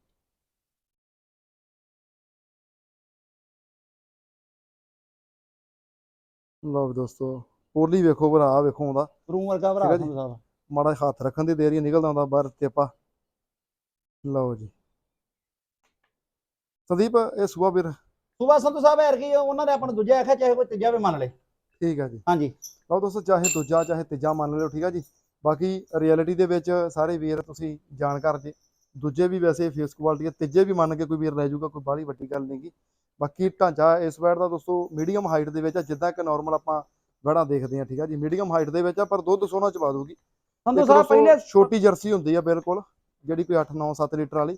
ਲਓ ਵੀ ਦੋਸਤੋ ਪੋਲੀ ਵੇਖੋ ਭਰਾ ਵੇਖੋ ਆਉਂਦਾ। ਰੂਮ ਵਰਗਾ ਭਰਾ। ਸੰਧੂ ਸਾਹਿਬ। ਮਾੜਾ ਹੱਥ ਰੱਖਣ ਦੀ ਦੇਰੀ ਆ, ਨਿਕਲਦਾ ਆਉਂਦਾ ਬਾਹਰ ਤੇਪਾ ਲਓ ਜੀ। ਸੰਦੀਪ ਇਹ ਸੂਆ ਵੀਰ। ਸੁਬਾ ਸੰਧੂ ਸਾਹਿਬ ਐਰ ਕੀ ਉਹਨਾਂ ਨੇ ਆਪਾਂ ਨੂੰ ਦੂਜਾ ਆਖਿਆ ਚਾਹੇ ਕੋਈ ਤੀਜਾ ਵੀ ਮੰਨ ਲੇ। ਠੀਕ ਆ ਜੀ। ਹਾਂਜੀ। ਲਓ ਦੋਸਤੋ ਚਾਹੇ ਦੂਜਾ ਚਾਹੇ ਤੀਜਾ ਮੰਨ ਲਿਓ ਠੀਕ ਆ ਜੀ। ਬਾਕੀ ਰਿਐਲਿਟੀ ਦੇ ਵਿੱਚ ਸਾਰੇ ਵੀਰ ਤੁਸੀਂ ਜਾਣਕਾਰ ਜੇ। ਦੂਜੇ ਵੀ ਵੈਸੇ ਫੇਸ ਕੁਆਲਿਟੀ ਆ ਤੀਜੇ ਵੀ ਮੰਨ ਕੇ ਕੋਈ ਵੀਰ ਲੈ ਜਾਊਗਾ ਕੋਈ ਬਾਹਲੀ ਵੱਡੀ ਗੱਲ ਨਹੀਂਗੀ ਬਾਕੀ ਢਾਂਚਾ ਇਸ ਵੈੜ ਦਾ ਦੋਸਤੋ ਮੀਡੀਅਮ ਹਾਈਟ ਦੇ ਵਿੱਚ ਆ ਜਿੱਦਾਂ ਕਿ ਨਾਰਮਲ ਆਪਾਂ ਵੈੜਾਂ ਦੇਖਦੇ ਆ ਠੀਕ ਆ ਜੀ। ਮੀਡੀਅਮ ਹਾਈਟ ਦੇ ਵਿੱਚ ਆ ਪਰ ਦੁੱਧ ਸੋਹਣਾ ਚਵਾ ਦੂਗੀ ਸੰਧੂ ਸਾਹਿਬ ਪਹਿਲੇ ਛੋਟੀ ਜਰਸੀ ਹੁੰਦੀ ਆ ਬਿਲਕੁਲ। ਜਿਹੜੀ ਕੋਈ 8 9 7 ਲੀਟਰ ਵਾਲੀ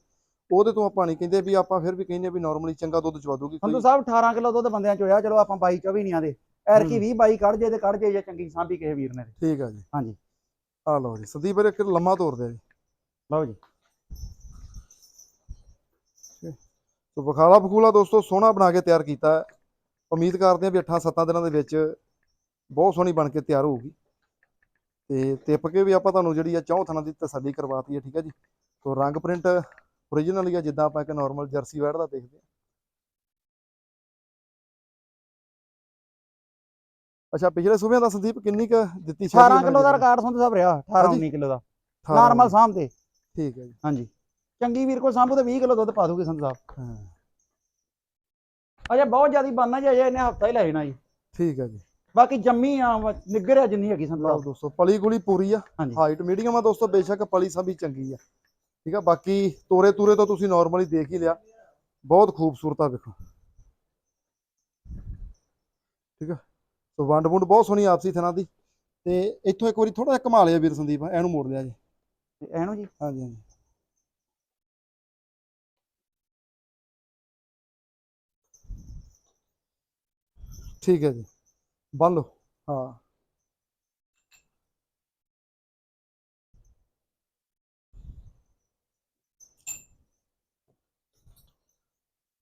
ਉਹਦੇ ਤੋਂ ਆਪਾਂ ਨਹੀਂ ਕਹਿੰਦੇ ਵੀ ਆਪਾਂ ਫਿਰ ਵੀ ਕਹਿੰਦੇ ਵੀ ਨਾਰਮਲੀ ਚੰਗਾ ਦੁੱਧ ਚਵਾ ਦੂਗੀ ਸੰਧੂ ਸਾਹਿਬ 18 ਕਿਲੋ ਦੁੱਧ ਬੰਦਿਆਂ ਚ ਹੋਇਆ ਚਲੋ ਆਪਾਂ 22 24 ਨਹੀਂ ਆਂਦੇ। ਐਰਕੀ 20 22 ਕੱਢ ਜੇ ਤੇ ਕੱਢ ਜੇ ਜੇ ਚੰਗੀ ਸਾਂਭੀ ਕਿਸੇ ਵੀਰ ਨੇ ਤੇ। ਠੀਕ ਆ ਜੀ। ਹਾਂਜੀ। ਆ ਲਓ ਜੀ ਸੰਦੀਪ ਵੀਰੇ ਇੱਕ ਲੰਮਾ ਤੋਰਦੇ ਆ ਜੀ। ਲਓ ਜੀ। ਸੋ ਬਖਾਲਾ ਬਖੂਲਾ ਦੋਸਤੋ ਸੋਹਣਾ ਬਣਾ ਕੇ ਤਿਆਰ ਕੀਤਾ। ਉਮੀਦ ਕਰਦੇ ਹਾਂ ਵੀ 8-7 ਦਿਨਾਂ ਦੇ ਵਿੱਚ ਬਹੁਤ ਸੋਹਣੀ ਬਣ ਕੇ ਤਿਆਰ ਹੋਊਗੀ। ਤੇ ਤਿਪ ਕੇ ਵੀ ਆਪਾਂ ਤੁਹਾਨੂੰ ਜਿਹੜੀ ਆ ਚੌਂ ਥਣਾ ਦੀ ਤਸੱਲੀ ਕਰਵਾਤੀ ਹੈ ਠੀਕ ਹੈ ਜੀ? ਸੋ ਰੰਗ ਪ੍ਰਿੰਟ ਓਰੀਜਨਲ ਹੀ ਆ ਜਿੱਦਾਂ ਆਪਾਂ ਇੱਕ ਨਾਰਮਲ ਜਰਸੀ ਵੈੜ ਦਾ ਦੇਖਦੇ ਹਾਂ ਅੱਛਾ ਪਿਛਲੇ ਸੂਬਿਆਂ ਦਾ ਸੰਦੀਪ ਕਿੰਨੀ ਕ ਦਿੱਤੀ ਸੀ? 18 ਕਿਲੋ ਦਾ ਰਿਕਾਰਡ ਸੰਧੂ ਸਾਹਿਬ ਰਿਹਾ 18 ਹਾਂਜੀ। 19 ਕਿਲੋ ਦਾ। 18 ਨਾਰਮਲ ਸਾਂਭ ਤੇ। ਠੀਕ ਹੈ ਜੀ। ਹਾਂਜੀ। ਚੰਗੀ ਵੀਰ ਕੋਲ ਸਾਂਭੂ ਤੇ 20 ਕਿਲੋ ਦੁੱਧ ਪਾ ਦੂਗੀ ਸੰਧੂ ਸਾਹਿਬ ਹਾਂ। ਅਜੇ ਬਹੁਤ ਜ਼ਿਆਦੀ ਬਣਨਾ ਜੀ ਅਜੇ ਇਹਨੇ ਹਫਤਾ ਹੀ ਲੈ ਜਾਣਾ ਜੀ। ਠੀਕ ਹੈ ਜੀ। ਬਾਕੀ ਜੰਮੀ ਆ ਵਾ- ਨਿੱਘਰ ਆ ਜਿੰਨੀ ਹੈਗੀ ਲਓ ਸਾਹਿਬ ਦੋਸਤੋ ਪਲੀ ਗੁਲੀ ਪੂਰੀ ਆ। ਹਾਂਜੀ। ਹਾਈਟ ਮੀਡੀਅਮ ਆ ਦੋਸਤੋ ਬੇਸ਼ੱਕ ਪਲੀ ਸੰਭੀ ਚੰਗੀ ਆ। ਠੀਕ ਆ ਬਾਕੀ ਤੋਰੇ ਤੂਰੇ ਤੋਂ ਤੁਸੀਂ ਨਾਰਮਲੀ ਦੇਖ ਹੀ ਲਿਆ। ਬਹੁਤ ਖੂਬਸੂਰਤ ਆ ਵੇਖੋ। ਠੀਕ ਆ ਸੋ ਵੰਡ ਵੁੰਡ ਬਹੁਤ ਸੋਹਣੀ ਆਪਸੀ ਥਣਾ ਦੀ। ਤੇ ਇੱਥੋਂ ਇੱਕ ਵਾਰੀ ਥੋੜਾ ਜਿਹਾ ਘੁਮਾ ਲਿਆ ਵੀਰ ਸੰਦੀਪ ਇਹਨੂੰ ਮੋੜ ਲਿਆ ਜੀ। ਇਹਨੂੰ ਜੀ। ਹਾਂਜੀ ਹਾਂਜੀ। ਠੀਕ ਹੈ ਜੀ। ਬੰਨ ਲਓ ਹਾਂ।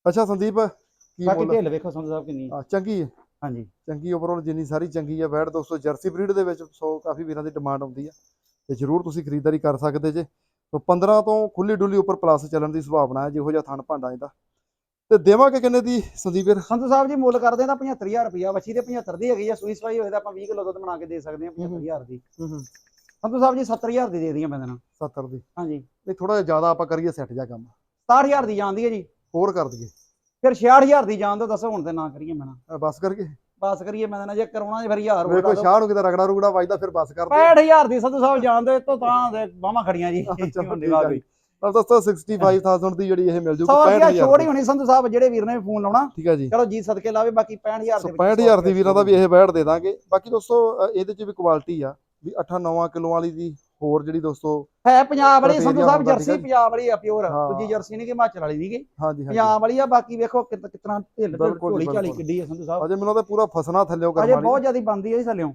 ਅੱਛਾ ਸੰਦੀਪ ਕੀ ਬਾਕੀ ਮੁੱਲ ਢਿੱਲ ਵੇਖੋ ਸੰਧੂ ਸਾਹਿਬ ਕਿੰਨੀ। ਆ, ਚੰਗੀ ਹੈ। ਹਾਂਜੀ। ਚੰਗੀ ਓਵਰਆਲ ਜਿੰਨੀ ਸਾਰੀ ਚੰਗੀ ਹੈ ਵੈੜ ਦੋਸਤੋ ਜਰਸੀ ਬਰੀਡ ਦੇ ਵਿੱਚ ਸੋ ਕਾਫੀ ਵੀਰਾਂ ਦੀ ਡਿਮਾਂਡ ਆਉਂਦੀ ਆ ਤੇ ਜਰੂਰ ਤੁਸੀਂ ਖਰੀਦਦਾਰੀ ਕਰ ਸਕਦੇ ਜੇ। ਸੋ 15 ਤੋਂ ਖੁੱਲੀ ਡੁੱਲੀ ਉੱਪਰ ਪਲੱਸ ਚੱਲਣ ਦੀ ਸੰਭਾਵਨਾ ਹੈ ਜਿਹੋ ਜਿਹਾ ਥਣ ਭਾਂਡਾ ਇਹਦਾ। ਤੇ ਦੇਵਾਂਗੇ ਕਿੰਨੇ ਦੀ ਸੰਦੀਪ ਵੀਰ? ਸੰਧੂ ਸਾਹਿਬ ਜੀ ਮੁੱਲ ਕਰਦੇ ਤਾਂ 75000 ਰੁਪਇਆ ਵੱਛੀ ਦੇ 75 ਦੀ ਹੈਗੀ ਆ ਸੂਈ ਸਵਾਈ ਹੋਏ ਤਾਂ ਆਪਾਂ 20 ਕਿਲੋ ਦੁੱਧ ਬਣਾ ਕੇ ਦੇ ਸਕਦੇ ਹਾਂ 75000 ਦੀ। ਸੰਧੂ ਸਾਹਿਬ ਜੀ 70000 ਦੀ ਦੇ ਦੀਆਂ ਮੈਂ ਦੇਣਾ 70 ਦੀ। ਹਾਂਜੀ। ਨਹੀਂ ਥੋੜਾ ਜਿਹਾ ਜ਼ਿਆਦਾ ਆਪਾਂ ਕਰੀਏ ਸੈੱਟ ਜਾ ਕੰਮ। 67000 ਦੀ ਜਾਂਦੀ ਹੈ ਜੀ। ਹੋਰ ਕਰ ਦਈਏ। ਫਿਰ 66000 ਦੀ ਜਾਣ ਦੋ ਦੱਸੋ ਹੁਣ ਤੇ ਨਾ ਕਰੀਏ ਮੈਂ ਨਾ। ਬਸ ਕਰਕੇ ਬਸ ਕਰੀਏ ਮੈਂ ਨਾ ਜੇ ਕਰਾਉਣਾ ਜੇ ਫਿਰ 1000 ਹੋਰ ਦਿਓ। ਸ਼ਾਹ ਨੂੰ ਕਿਤੇ ਰਗੜਾ ਰੁਗੜਾ ਵੱਜਦਾ ਫਿਰ ਬਸ ਕਰ ਦੇ 65000 ਦੀ ਸੰਧੂ ਸਾਹਿਬ ਜਾਣ ਦੋ ਇਹ ਤੋਂ ਬਾਹਾਂ ਖੜੀਆਂ ਜੀ। ਚਲੋ ਆ ਗਈ। ਤਾਂ ਦੋਸਤੋ 65000 ਦੀ ਜਿਹੜੀ ਇਹ ਮਿਲ ਜੂਗੀ 100 ਰੁਪਇਆ 65000 ਛੋੜ ਹੀ ਹੋਣੀ ਸੰਧੂ ਸਾਹਿਬ ਜਿਹੜੇ ਵੀਰ ਨੇ ਫੋਨ ਲਾਉਣਾ। ਠੀਕ ਹੈ ਜੀ। ਚਲੋ ਜੀ ਸਦਕੇ ਲਾਵੇ ਬਾਕੀ 65000 ਸੋ ਦੇ ਵਿੱਚ 65000 ਦੀ ਵੀਰਾਂ ਦਾ ਵੀ ਇਹ ਬੈਠ ਦੇ ਦਾਂਗੇ। ਬਾਕੀ ਦੋਸਤੋ ਇਹਦੇ ਚ ਵੀ ਕੁਆਲਿਟੀ ਆ ਵੀ 8-9 ਕਿਲੋ ਵਾਲੀ ਦੀ ਹੋਰ ਜਿਹੜੀ ਦੋਸਤੋ ਹੈ ਪੰਜਾਬ ਵਾਲੀ ਸੰਧੂ ਸਾਹਿਬ ਜਰਸੀ। ਪੰਜਾਬ ਵਾਲੀ ਆ ਪਿਓਰ। ਦੂਜੀ ਜਰਸੀ ਨਹੀਂ ਕਿ ਹਿਮਾਚਲ ਵਾਲੀ ਨਹੀਂ ਕਿ ਪੰਜਾਬ ਵਾਲੀ ਆ ਬਾਕੀ ਵੇਖੋ ਕਿਤ- ਕਿਤਨਾ ਢਿੱਲ ਢੋਲੀ ਝਾਲੀ। ਕਿੱਡੀ ਹੈ ਸੰਧੂ ਸਾਹਿਬ। ਅਜੇ ਮੈਨੂੰ ਤਾਂ ਪੂਰਾ ਫਸਣਾ ਥੱਲਿਓ ਅਜੇ ਕਰਮ ਵਾਲੀ। ਬਹੁਤ ਜ਼ਿਆਦੀ ਬੰਦੀ ਹੈ ਜੀ ਥੱਲਿਓਂ।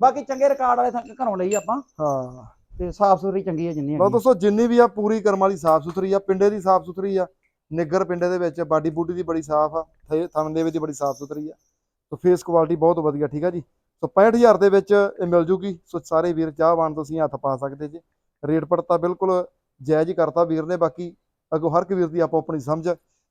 ਬਾਕੀ ਚੰਗੇ ਰਿਕਾਰਡ ਵਾਲੇ ਘਰੋਂ ਲਈ ਆਪਾਂ। ਹਾਂ। ਤੇ ਸਾਫ਼ ਸੁਥਰੀ ਚੰਗੀ ਹੈ ਜਿੰਨੀ ਲਓ ਦੋਸਤੋ ਜਿੰਨੀ ਵੀ ਆ ਪੂਰੀ ਕਰਮ ਵਾਲੀ ਸਾਫ਼ ਸੁਥਰੀ ਆ ਪਿੰਡੇ ਦੀ ਸਾਫ਼ ਸੁਥਰੀ ਆ ਨਿੱਗਰ ਪਿੰਡੇ ਦੇ ਵਿੱਚ ਬਾਡੀ ਬੂਡੀ ਦੀ ਬੜੀ ਸਾਫ਼ ਆ ਥਣ ਦੇ ਵਿੱਚ ਬੜੀ ਸਾਫ਼ ਸੁਥਰੀ ਆ। ਸੋ ਫੇਸ ਕੁਆਲਿਟੀ ਬਹੁਤ ਵਧੀਆ ਠੀਕ ਆ ਜੀ? ਸੋ 65000 ਦੇ ਵਿੱਚ ਇਹ ਮਿਲ ਜੂਗੀ। ਸੋ ਸਾਰੇ ਵੀਰ ਚਾਹਵਾਨ ਤੁਸੀਂ ਹੱਥ ਪਾ ਸਕਦੇ ਜੀ। ਰੇਟ ਪੜਤਾ ਬਿਲਕੁਲ ਜਾਇਜ਼ ਕਰਤਾ ਵੀਰ ਨੇ ਬਾਕੀ ਅੱਗੋਂ ਹਰ ਇੱਕ ਵੀਰ ਦੀ ਆਪੋ ਆਪਣੀ ਸਮਝ।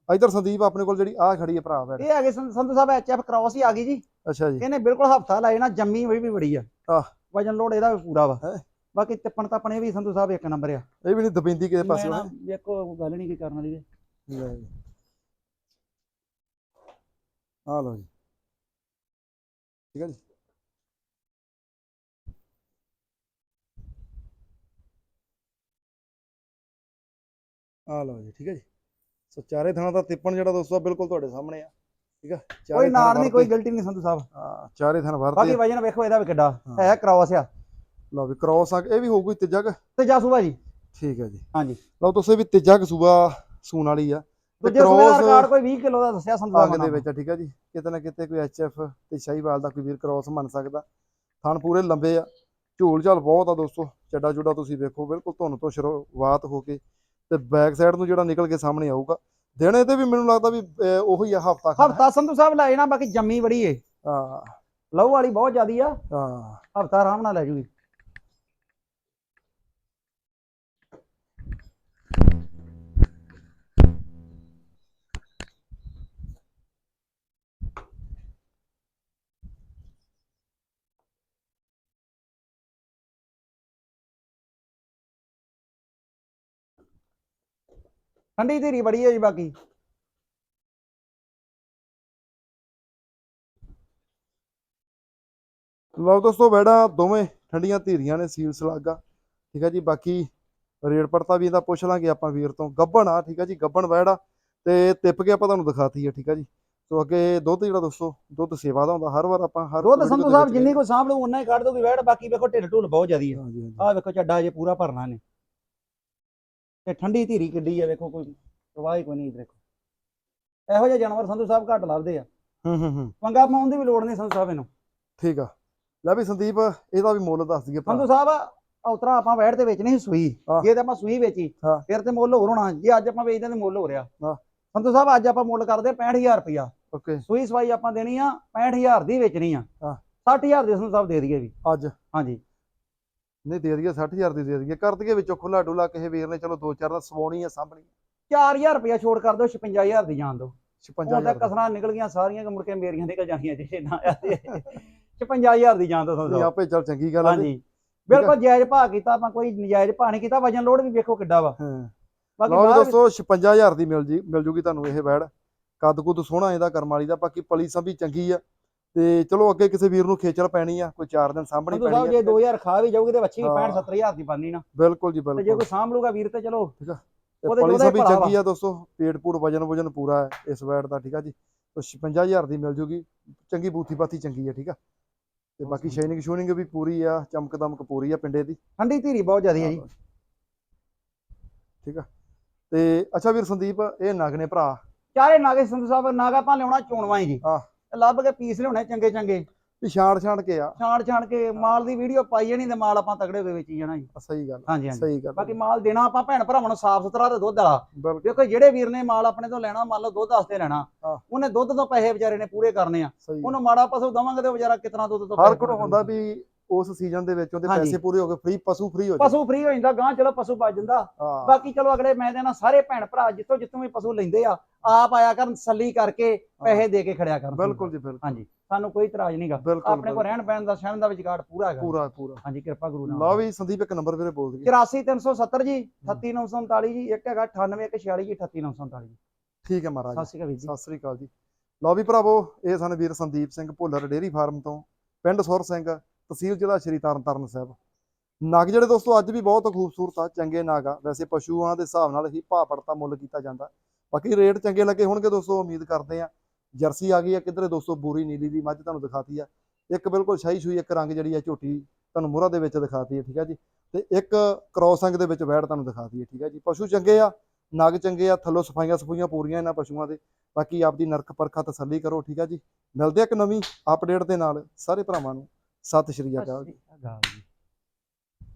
ਇਧਰ ਸੰਦੀਪ ਆਪਣੇ ਕੋਲ ਜਿਹੜੀ ਆ ਖੜੀ ਹੈ ਭਰਾ ਬੈਠ। ਇਹ ਹੈਗੇ ਸੰਧੂ ਸੰਧੂ ਸਾਹਿਬ ਐਚਐਫ ਕ੍ਰਾਸ ਹੀ ਆ ਗਈ ਜੀ। ਅੱਛਾ ਜੀ। ਇਹਨੇ ਬਿਲਕੁਲ ਹਫਤਾ ਲਾਏ ਨਾ ਜੰਮੀ ਹੋਈ ਵੀ ਬੜੀ ਆ। ਆਹ। ਵਜਨ ਲੋਡ ਇਹਦਾ ਵੀ ਪੂਰਾ ਵਾ। ਹੈਂ। ਬਾਕੀ ਤਿੱਪਣ ਤਾਂ ਆਪਣੇ ਵੀ ਸੰਧੂ ਸਾਹਿਬ ਇੱਕ ਨੰਬਰ ਆ। ਇਹ ਵੀ ਨਹੀਂ ਦਬਿੰਦੀ ਕਿਸੇ ਪਾਸੇ ਨਾ ਵੇਖੋ ਗੱਲ ਨਹੀਂ ਕੀ ਕਰਨ ਵਾਲੀ। ਲੈ ਜੀ। ਆ ਲਓ ਜੀ। ਠੀਕ ਹੈ ਜੀ। ਆ ਲਓ ਜੀ ਠੀਕ ਹੈ ਜੀ। ਸੋ ਚਾਰੇ ਥਾਣਾ ਦਾ ਤਿੱਪਣ ਜਿਹੜਾ ਦੋਸਤੋ ਬਿਲਕੁਲ ਤੁਹਾਡੇ ਸਾਹਮਣੇ ਆ। ਠੀਕ ਆ? ਕੋਈ ਨਾੜ ਨਹੀਂ ਕੋਈ ਗਲਤੀ ਨਹੀਂ ਸੰਧੂ ਸਾਹਿਬ। ਹਾਂ, ਚਾਰੇ ਥਾਂ ਬਾਕੀ ਵਰਤੇ ਵਜਨ ਵੇਖੋ ਇਹਦਾ ਵੀ ਕਿੱਡਾ। ਹਾਂ। ਹੈ ਕ੍ਰਾਸ ਆ। ਲਓ ਵੀ ਕ੍ਰੋਸ ਆ ਇਹ ਵੀ ਹੋਊਗੀ ਤੀਜਾ ਕੁ? ਤੇ ਜਾਸੂਬਾ ਜੀ। ਠੀਕ ਹੈ ਜੀ। ਹਾਂਜੀ। ਲਓ ਤੁਸੀਂ ਵੀ ਤੀਜਾ ਕਸੂਆ ਸੂਣ ਵਾਲੀ ਆ। ਤੇ ਦੂਜੇ ਸੂਬੇ ਦਾ cross ਰਿਕਾਰਡ ਕੋਈ 20 ਕਿਲੋ ਦਾ ਦੱਸਿਆ ਸੰਧੂ ਅੰਗ ਸਾਹਿਬ ਦੇ ਨੇ ਵਿੱਚ ਆ, ਠੀਕ ਹੈ ਜੀ। ਕਿਤੇ ਨਾ ਕਿਤੇ ਕੋਈ ਐਚਐਫ ਤੇ ਸ਼ਾਹੀਵਾਲ ਦਾ ਕੋਈ ਵੀਰ ਕ੍ਰੋਸ ਮੰਨ ਸਕਦਾ। ਥਣ ਪੂਰੇ ਲੰਬੇ ਆ। ਝੂਲ ਝਾਲ ਬਹੁਤ ਆ ਦੋਸਤੋ। ਚੱਡਾ ਚੁੱਡਾ ਤੁਸੀਂ ਵੇਖੋ ਬਿਲਕੁਲ ਧੁੰਨ ਤੋਂ ਸ਼ੁਰੂਆਤ ਹੋ ਕੇ ਤੇ ਬੈਕ ਸਾਈਡ ਨੂੰ ਜਿਹੜਾ ਨਿਕਲ ਕੇ ਸਾਹਮਣੇ ਆਊਗਾ। ਦਿਨ ਇਹਦੇ ਵੀ ਮੈਨੂੰ ਲੱਗਦਾ ਵੀ ਅਹ, ਉਹੀ ਆ ਹਫਤਾ ਖਾਨਾ ਹਫਤਾ ਸੰਧੂ ਸਾਹਿਬ ਲਾਏ ਨਾ ਬਾਕੀ ਜੰਮੀ ਬੜੀ ਏ। ਹਾਂ। ਲਹੂ ਵਾਲੀ ਬਹੁਤ ਜ਼ਿਆਦੀ ਆ। ਹਾਂ। ਹਫਤਾ ਆਰਾਮ ਨਾਲ ਲੈ ਜੂਗੀ। ਠੰਡੀ ਧੀਰੀ ਬੜੀ ਹੈ ਜੀ ਬਾਕੀ। ਲਓ ਦੋਸਤੋ ਵੈੜਾਂ ਦੋਵੇਂ ਠੰਡੀਆਂ ਧੀਰੀਆਂ ਨੇ ਸੀਲ ਸਲਾਗਾ। ਠੀਕ ਹੈ ਜੀ ਬਾਕੀ ਰੇਟ ਪੜਤਾ ਵੀ ਇਹਦਾ ਪੁੱਛ ਲਾਂਗੇ ਆਪਾਂ ਵੀਰ ਤੋਂ। ਗੱਬਣ ਆ ਠੀਕ ਹੈ ਜੀ ਗੱਬਣ ਵੈੜਾ ਤੇ ਤਿੱਪ ਕੇ ਆਪਾਂ ਤੁਹਾਨੂੰ ਦਿਖਾਤੀ ਹੈ ਠੀਕ ਹੈ ਜੀ। ਸੋ ਅੱਗੇ ਦੁੱਧ ਜਿਹੜਾ ਦੋਸਤੋ ਦੁੱਧ ਸੇਵਾ ਦਾ ਹੁੰਦਾ ਹਰ ਵਾਰ ਆਪਾਂ ਹਰ ਦੁੱਧ ਸੰਧੂ ਸਾਹਿਬ ਜਿੰਨੀ ਕੋ ਸਾਂਭ ਲਓ ਉਨਾ ਹੀ ਕੱਢ ਦੋਗੇ ਵੈੜ ਬਾਕੀ ਵੇਖੋ ਢਿੱਡ ਢੁੱਲ ਬਹੁਤ ਜ਼ਿਆਦੀ ਹੈ ਹਾਂਜੀ ਹਾਂਜੀ। ਆਹ ਵੇਖੋ ਚੱਡਾ ਜੇ ਪੂਰਾ ਭਰਨਾ ਨੇ। ਤੇ ਠੰਡੀ ਧੀਰੀ ਕਿੱਡੀ ਹੈ ਵੇਖੋ ਕੋਈ ਪ੍ਰਵਾਹ ਹੀ ਕੋਈ ਨਹੀਂ ਦੇਖੋ। ਇਹੋ ਜਿਹੇ ਜਾਨਵਰ ਸੰਧੂ ਸਾਹਿਬ ਘੱਟ ਲੱਭਦੇ ਆ। ਹੂੰ ਹੂੰ ਹੂੰ। ਪੰਗਾ ਪਾਉਣ ਦੀ ਵੀ ਲੋੜ ਨਹੀਂ ਸੰਧੂ ਸਾਹਿਬ ਇਹਨੂੰ। ਠੀਕ ਆ। ਲੈ ਵੀ ਸੰਦੀਪ ਇਹਦਾ ਵੀ ਮੁੱਲ ਦੱਸ ਦਈਏ ਸੰਧੂ ਸਾਹਿਬ ਉਤਰਾ ਆਪਾਂ ਵੈੜ ਤੇ ਵੇਚਣੀ ਸੀ ਸੂਈ। ਜੇ ਤੇ ਆਪਾਂ ਸੂਈ ਵੇਚੀ ਹਾਂ। ਫਿਰ ਤੇ ਮੁੱਲ ਹੋਰ ਹੋਣਾ। ਜੇ ਅੱਜ ਆਪਾਂ ਵੇਚਦੇ ਤੇ ਮੁੱਲ ਹੋ ਰਿਹਾ। ਹਾਂ। ਸੰਧੂ ਸਾਹਿਬ ਅੱਜ ਆਪਾਂ ਮੁੱਲ ਕਰਦੇ 65000 ਰੁਪਇਆ। ਓਕੇ। ਸੂਈ ਸਵਾਈ ਆਪਾਂ ਦੇਣੀ ਆ 65000 ਦੀ ਵੇਚਣੀ ਆ। ਹਾਂ। 60000 ਦੇ ਸੰਧੂ ਸਾਹਿਬ ਦੇ ਦਈਏ ਵੀ। ਅੱਜ। ਹਾਂਜੀ। ਨਹੀਂ ਦੇ ਦਈਏ 60000 ਦੀ ਦੇ ਦਈਏ। ਕਰ ਦਈਏ ਵਿੱਚੋਂ ਖੁੱਲਾ ਡੁੱਲਾ ਕਿਸੇ ਵੀਰ ਨੇ ਚਲੋ ਦੋ ਚਾਰ ਦਾ ਸਵਾਉਣੀ ਆ ਸਾਂਭਣੀ 4000 ਰੁਪਇਆ ਛੋੜ ਕਰ ਦਿਓ 56000 ਦੀ ਜਾਣ ਦਿਓ। 56 ਹੁਣ ਤਾਂ ਕਸਰਾਂ ਨਿਕਲ ਗਈਆਂ ਸਾਰੀਆਂ ਕਿ ਮੁੜ ਕੇ ਮੇਰੀਆਂ ਨਿਕਲ ਜਾਣੀਆਂ ਜੇ ਨਾ 55000 ਦੀ ਜਾਣ ਦਿਓ ਸਾਹਿਬ ਆਪੇ ਚੱਲ ਚੰਗੀ ਗੱਲ ਆ ਜੀ। ਹਾਂਜੀ। ਬਿਲਕੁਲ ਜਾਇਜ਼ ਭਾਅ ਕੀਤਾ ਆਪਾਂ ਕੋਈ ਨਜਾਇਜ਼ ਭਾਅ ਨਹੀਂ ਕੀਤਾ ਵਜਨ ਲੋਡ ਵੀ ਵੇਖੋ ਕਿੱਡਾ ਵਾ। ਹਾਂ। ਬਾਕੀ ਲਓ ਦੋਸਤੋ 56000 ਦੀ ਮਿਲ ਜੀ ਮਿਲ ਜੂਗੀ ਤੁਹਾਨੂੰ ਇਹ ਵੈੜ ਕੱਦ ਕੁੱਦ ਸੋਹਣਾ ਇਹਦਾ ਕਰਮ ਵਾਲੀ ਦਾ ਬਾਕੀ ਪਲੀ ਸੰਭੀ ਚੰਗੀ ਆ। ਤੇ ਚਲੋ ਅੱਗੇ ਕਿਸੇ ਵੀਰ ਨੂੰ ਖੇਚਲ ਪੈਣੀ ਆ ਕੋਈ 4 ਦਿਨ ਸਾਹਿਬ ਪੈਣੀ ਜੇ ਆ 2000 ਖਾ ਵੀ ਜਾਊਗੀ ਤੇ ਬੱਚੀ ਵੀ ਹਾਂ। 65 70000 ਦੀ ਬਣਨੀ ਨਾ। ਬਿਲਕੁਲ ਜੀ ਤੇ ਜੇ ਬਿਲਕੁਲ। ਕੋਈ ਸਾਂਭ ਲੂਗਾ ਵੀਰ ਤੇ ਚਲੋ। ਤੇ ਉਹਦੇ ਪਲੀ ਸੰਭੀ ਚੰਗੀ ਆ ਦੋਸਤੋ ਪੇਟ ਪੂੜ ਵਜਨ ਵਜਨ ਪੂਰਾ ਹੈ ਇਸ ਵੈੜ ਦਾ ਠੀਕ ਆ ਜੀ। ਤੇ 56000 ਦੀ ਮਿਲ ਜੂਗੀ। ਚੰਗੀ ਬੂਥੀ ਬਾਥੀ ਚੰਗੀ ਆ ਠੀਕ ਆ। ਤੇ ਬਾਕੀ ਸ਼ਾਈਨਿੰਗ ਸ਼ੂਨਿੰਗ ਵੀ ਪੂਰੀ ਆ ਚਮਕ ਦਮਕ ਪੂਰੀ ਆ ਪਿੰਡੇ ਦੀ। ਠੰਡੀ ਧੀਰੀ ਬਹੁਤ ਜ਼ਿਆਦੀ ਹੈ ਜੀ। ਠੀਕ ਆ। ਤੇ ਅੱਛਾ ਵੀਰ ਸੰਦੀਪ ਇਹ ਨਗ ਨੇ ਭਰਾ। ਚਾਰੇ ਨਾਗੇ ਸੰਧੂ ਸਾਹਿਬ ਨਾਗਾ ਆਪਾਂ ਲਿਆਉਣਾ ਚੋਣਵਾਂ ਜੀ। ਹਾਂ। ਲੱਭ ਕੇ ਪੀਸ ਲਿਆਉਣੇ ਚੰਗੇ ਚੰਗੇ। ਵੀ ਛਾੜ ਛਾੜ ਕੇ ਆ। ਛਾਣ ਛਾਣ ਕੇ ਮਾਲ ਦੀ ਵੀਡੀਓ ਪਾਈ ਜਾਣੀ ਤੇ ਮਾਲ ਆਪਾਂ ਤਗੜੇ ਹੋਏ ਵੇਚੀ ਜਾਣਾ ਜੀ। ਸਹੀ ਗੱਲ ਹਾਂਜੀ ਹਾਂਜੀ। ਸਹੀ ਗੱਲ ਬਾਕੀ ਮਾਲ ਦੇਣਾ ਆਪਾਂ ਭੈਣ ਭਰਾਵਾਂ ਨੂੰ ਸਾਫ਼ ਸੁਥਰਾ ਤੇ ਦੁੱਧ ਵਾਲਾ। ਦੇਖੋ ਜਿਹੜੇ ਵੀਰ ਨੇ ਮਾਲ ਆਪਣੇ ਤੋਂ ਲੈਣਾ ਮੰਨ ਲਓ ਦੁੱਧ ਵਾਸਤੇ ਲੈਣਾ ਹਾਂ। ਉਹਨੇ ਦੁੱਧ ਤੋਂ ਪੈਸੇ ਵਿਚਾਰੇ ਨੇ ਪੂਰੇ ਕਰਨੇ ਆ। ਉਹਨੂੰ ਮਾੜਾ ਪਸ਼ੂ ਦਵਾਂਗੇ ਤੇ ਵਿਚਾਰਾ ਕਿਤਨਾ ਦੁੱਧ ਤੋਂ ਹਰ ਪੂਰੇ ਹੁੰਦਾ। ਵੀ ਉਸ ਸੀਜ਼ਨ ਦੇ ਵਿੱਚ ਉਹਦੇ। ਪੈਸੇ ਪੂਰੇ ਹੋ ਗਏ ਫ੍ਰੀ ਪਸ਼ੂ ਫ੍ਰੀ ਹੋ ਜਾਏ। ਪਸ਼ੂ ਫ੍ਰੀ ਹੋ ਜਾਂਦਾ ਗਾਂ ਚਲੋ ਪਸ਼ੂ ਬਚ ਜਾਂਦਾ। ਬਾਕੀ ਚਲੋ ਅਗਲੇ ਮੈਂ ਦੇਣਾ ਸਾਰੇ ਭੈਣ ਭਰਾ ਜਿੱਥੋਂ ਜਿੱਥੋਂ ਵੀ ਪਸ਼ੂ ਲੈਂਦੇ ਆ ਆਪ ਆਇਆ ਕਰਨ ਸੱਲੀ ਕਰਕੇ ਪੈਸੇ ਦੇ ਕੇ ਖੜਿਆ ਕਰਨ। ਬਿਲਕੁਲ ਜੀ ਬਿਲਕੁਲ। ਹਾਂਜੀ ਸਾਨੂੰ ਕੋਈ ਇਤਰਾਜ਼ ਨਹੀਂਗਾ ਆਪਣੇ ਕੋਲ ਰਹਿਣ ਬਹਿਣ ਦਾ ਸਹਿਣ ਦਾ ਵਿਚਾਰ ਪੂਰਾ ਹੈਗਾ। ਪੂਰਾ ਪੂਰਾ। ਹਾਂਜੀ ਕਿਰਪਾ ਗੁਰੂ ਨਾਨਕ ਲਓ ਵੀ ਸੰਦੀਪ ਇੱਕ ਨੰਬਰ ਵੀਰੇ ਬੋਲ ਦਈਏ। 84370 ਜੀ 38939 ਜੀ ਇੱਕ ਹੈਗਾ 9846 ਜੀ 38939 ਜੀ। ਠੀਕ ਹੈ ਮਹਾਰਾਜ ਸਤਿ ਸ਼੍ਰੀ ਅਕਾਲ ਜੀ। ਸਤਿ ਸ੍ਰੀ ਅਕਾਲ ਜੀ। ਲਓ ਵੀ ਭਰਾਵੋ ਇਹ ਸਨ ਵੀਰ ਸੰਦੀਪ ਸਿੰਘ ਭੁੱਲਰ ਡੇਰੀ ਫਾਰਮ ਤੋਂ ਪਿੰਡ ਸੁਰ ਸਿੰਘ ਤਹਿਸੀਲ ਜ਼ਿਲ੍ਹਾ ਸ਼੍ਰੀ ਤਰਨਤਾਰਨ ਸਾਹਿਬ। ਨਾਗ ਜਿਹੜੇ ਦੋਸਤੋ, ਅੱਜ ਵੀ ਬਹੁਤ ਖੂਬਸੂਰਤ ਆ, ਚੰਗੇ ਨਾਗ ਆ। ਵੈਸੇ ਪਸ਼ੂਆਂ ਦੇ ਹਿਸਾਬ ਨਾਲ ਹੀ ਭਾਅ ਪੜਤਾ ਮੁੱਲ ਕੀਤਾ ਜਾਂਦਾ। ਬਾਕੀ ਰੇਟ ਚੰਗੇ ਲੱਗੇ ਹੋਣਗੇ ਦੋਸਤੋ, ਉਮੀਦ ਕਰਦੇ ਆ ਜਰਸੀ ਆ ਗਈ ਆ ਕਿਧਰੇ ਦੋਸਤੋ, ਬੂਰੀ ਨੀਲੀ ਦੀ ਮੱਝ ਤੁਹਾਨੂੰ ਦਿਖਾਤੀ ਆ। ਇੱਕ ਬਿਲਕੁਲ ਸ਼ਾਹੀ ਸ਼ੂਈ, ਇੱਕ ਰੰਗ ਜਿਹੜੀ ਆ ਝੋਟੀ ਤੁਹਾਨੂੰ ਮੋਹਰਾ ਦੇ ਵਿੱਚ ਦਿਖਾਤੀ ਹੈ ਠੀਕ ਆ ਜੀ। ਤੇ ਇੱਕ ਕ੍ਰੋਸ ਅੰਗ ਦੇ ਵਿੱਚ ਵੈੜ ਤੁਹਾਨੂੰ ਦਿਖਾਤੀ ਹੈ ਠੀਕ ਆ ਜੀ। ਪਸ਼ੂ ਚੰਗੇ ਆ, ਨਾਗ ਚੰਗੇ ਆ, ਥੱਲੋਂ ਸਫਾਈਆਂ ਸਫੂਈਆਂ ਪੂਰੀਆਂ ਇਹਨਾਂ ਪਸ਼ੂਆਂ ਦੇ। ਬਾਕੀ ਆਪਦੀ ਨਰਕ ਪਰਖਾ ਤਸੱਲੀ ਕਰੋ, ਠੀਕ ਆ ਜੀ। ਮਿਲਦੇ ਆ ਇੱਕ ਨਵੀਂ ਅਪਡੇਟ ਦੇ ਨਾਲ। ਸਾਰੇ ਭਰਾਵਾਂ ਨੂੰ ਸਤਿ ਸ਼੍ਰੀ ਅਕਾਲ। ਜੀ।